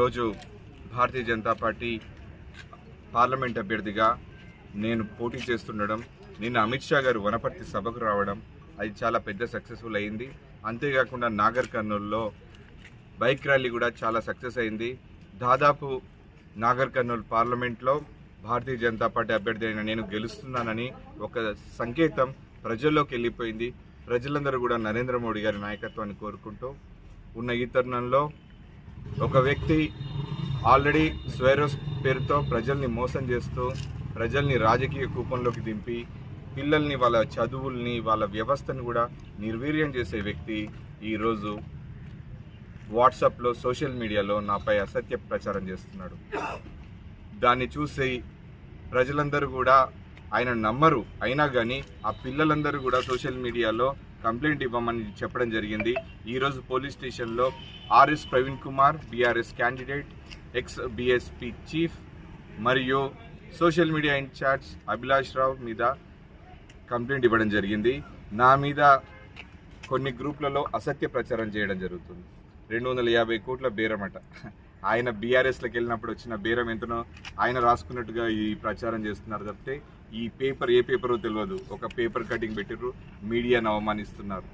ఈరోజు Bharatiya Janata party parliament అభ్యర్థిగా నేను పోటీ చేస్తుండడం నిన్న అమిత్ షా గారు వనపర్తి సభకు రావడం అది చాలా పెద్ద సక్సెస్ఫుల్ అయింది. అంతేకాకుండా నాగర్ కర్నూల్లో బైక్ ర్యాలీ కూడా చాలా సక్సెస్ అయింది. దాదాపు నాగర్ కర్నూలు పార్లమెంట్లో భారతీయ జనతా పార్టీ అభ్యర్థి అయిన నేను గెలుస్తున్నానని ఒక సంకేతం ప్రజల్లోకి వెళ్ళిపోయింది. ప్రజలందరూ కూడా నరేంద్ర మోడీ గారి నాయకత్వాన్ని కోరుకుంటూ ఉన్న ఈ తరుణంలో ఒక వ్యక్తి ఆల్రెడీ స్వేరోస్ పేరుతో ప్రజల్ని మోసం చేస్తూ ప్రజల్ని రాజకీయ కూపంలోకి దింపి పిల్లల్ని వాళ్ళ చదువుల్ని వాళ్ళ వ్యవస్థను కూడా నిర్వీర్యం చేసే వ్యక్తి ఈరోజు వాట్సాప్లో సోషల్ మీడియాలో నాపై అసత్య ప్రచారం చేస్తున్నాడు. దాన్ని చూసి ప్రజలందరూ కూడా ఆయన నమ్మరు. అయినా కానీ ఆ పిల్లలందరూ కూడా సోషల్ మీడియాలో కంప్లైంట్ ఇవ్వమని చెప్పడం జరిగింది. ఈరోజు పోలీస్ స్టేషన్లో RS Praveen Kumar BRS candidate ex BSP chief మరియు social media in-charge Abhilash Rao మీద కంప్లైంట్ ఇవ్వడం జరిగింది. నా మీద కొన్ని గ్రూప్లలో అసత్య ప్రచారం చేయడం జరుగుతుంది. రెండు వందల యాభై కోట్ల బేరమట. ఆయన బీఆర్ఎస్లోకి వెళ్ళినప్పుడు వచ్చిన బేరం ఎంతనో ఆయన రాసుకున్నట్టుగా ఈ ప్రచారం చేస్తున్నారు తప్పితే ఈ పేపర్ ఏ పేపరో తెలియదు ఒక పేపర్ కటింగ్ పెట్టిర్రు మీడియాను అవమానిస్తున్నారు.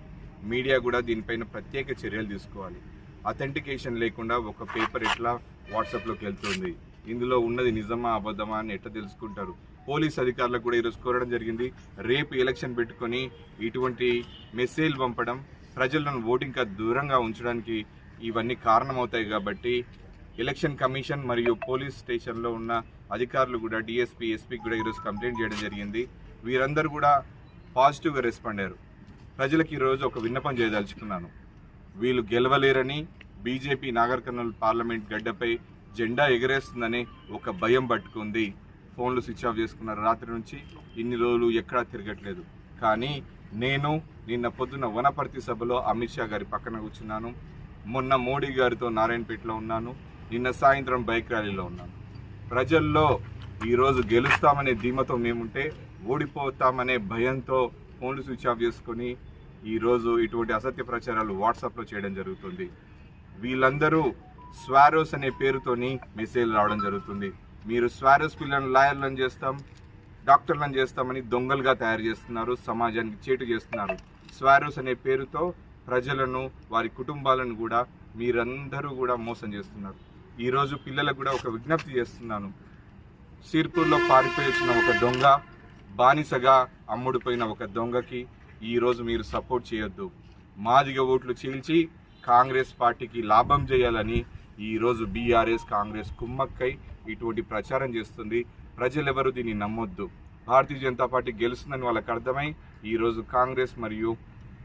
మీడియా కూడా దీనిపైన ప్రత్యేక చర్యలు తీసుకోవాలి. అథెంటికేషన్ లేకుండా ఒక పేపర్ ఎట్లా వాట్సాప్లోకి వెళ్తుంది? ఇందులో ఉన్నది నిజమా అబద్ధమా అని ఎట్లా తెలుసుకుంటారు? పోలీస్ అధికారులకు కూడా ఈరోజు కోరడం జరిగింది. రేపు ఎలక్షన్ పెట్టుకొని ఇటువంటి మెసేజ్ పంపడం ప్రజలను ఓటింగ్ దూరంగా ఉంచడానికి ఇవన్నీ కారణమవుతాయి కాబట్టి ఎలక్షన్ కమిషన్ మరియు పోలీస్ స్టేషన్లో ఉన్న అధికారులు కూడా డిఎస్పీ ఎస్పీకి కూడా ఈరోజు కంప్లైంట్ చేయడం జరిగింది. వీరందరూ కూడా పాజిటివ్గా రెస్పాండ్ అయ్యారు. ప్రజలకు ఈరోజు ఒక విన్నపం చేయదలుచుకున్నాను. వీళ్ళు గెలవలేరని బీజేపీ నాగర్ కర్నూలు పార్లమెంట్ గడ్డపై జెండా ఎగరేస్తుందని ఒక భయం పట్టుకుంది. ఫోన్లు స్విచ్ ఆఫ్ చేసుకున్నారు రాత్రి నుంచి. ఇన్ని రోజులు ఎక్కడా తిరగట్లేదు. కానీ నేను నిన్న పొద్దున్న వనపర్తి సభలో అమిత్ షా గారి పక్కన కూర్చున్నాను. మొన్న మోడీ గారితో నారాయణపేటలో ఉన్నాను. నిన్న సాయంత్రం బైక్ ర్యాలీలో ఉన్నాను. ప్రజల్లో ఈరోజు గెలుస్తామనే ధీమతో మేముంటే ఓడిపోతామనే భయంతో ఫోన్లు స్విచ్ ఆఫ్ చేసుకొని ఈరోజు ఇటువంటి అసత్య ప్రచారాలు వాట్సాప్లో చేయడం జరుగుతుంది. వీళ్ళందరూ స్వారోస్ అనే పేరుతోని మెసేజ్ రావడం జరుగుతుంది. మీరు స్వారోస్ పిల్లలను లాయర్లను చేస్తాం డాక్టర్లను చేస్తామని దొంగలుగా తయారు చేస్తున్నారు సమాజానికి చేటు చేస్తున్నారు. స్వారోస్ అనే పేరుతో ప్రజలను వారి కుటుంబాలను కూడా మీరందరూ కూడా మోసం చేస్తున్నారు. ఈరోజు పిల్లలకు కూడా ఒక విజ్ఞప్తి చేస్తున్నాను. సిర్పూర్లో పారిపోయి వచ్చిన ఒక దొంగ బానిసగా అమ్ముడుపోయిన ఒక దొంగకి ఈరోజు మీరు సపోర్ట్ చేయొద్దు. మాదిగ ఓట్లు చీల్చి కాంగ్రెస్ పార్టీకి లాభం చేయాలని ఈరోజు బీఆర్ఎస్ కాంగ్రెస్ కుమ్మక్కై ఇటువంటి ప్రచారం చేస్తుంది. ప్రజలెవరూ దీన్ని నమ్మొద్దు. భారతీయ జనతా పార్టీ గెలుస్తుందని వాళ్ళకి అర్థమై ఈరోజు కాంగ్రెస్ మరియు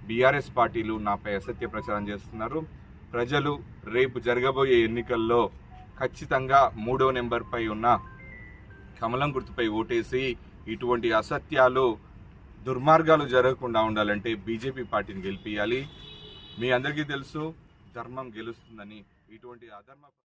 బీఆర్ఎస్ పార్టీలు నాపై అసత్య ప్రచారం చేస్తున్నారు. ప్రజలు రేపు జరగబోయే ఎన్నికల్లో ఖచ్చితంగా మూడో నెంబర్పై ఉన్న కమలం గుర్తుపై ఓటేసి ఇటువంటి అసత్యాలు దుర్మార్గాలు జరగకుండా ఉండాలంటే బీజేపీ పార్టీని గెలిపించాలి మీ అందరికీ తెలుసు ధర్మం గెలుస్తుందని ఇటువంటి అధర్మ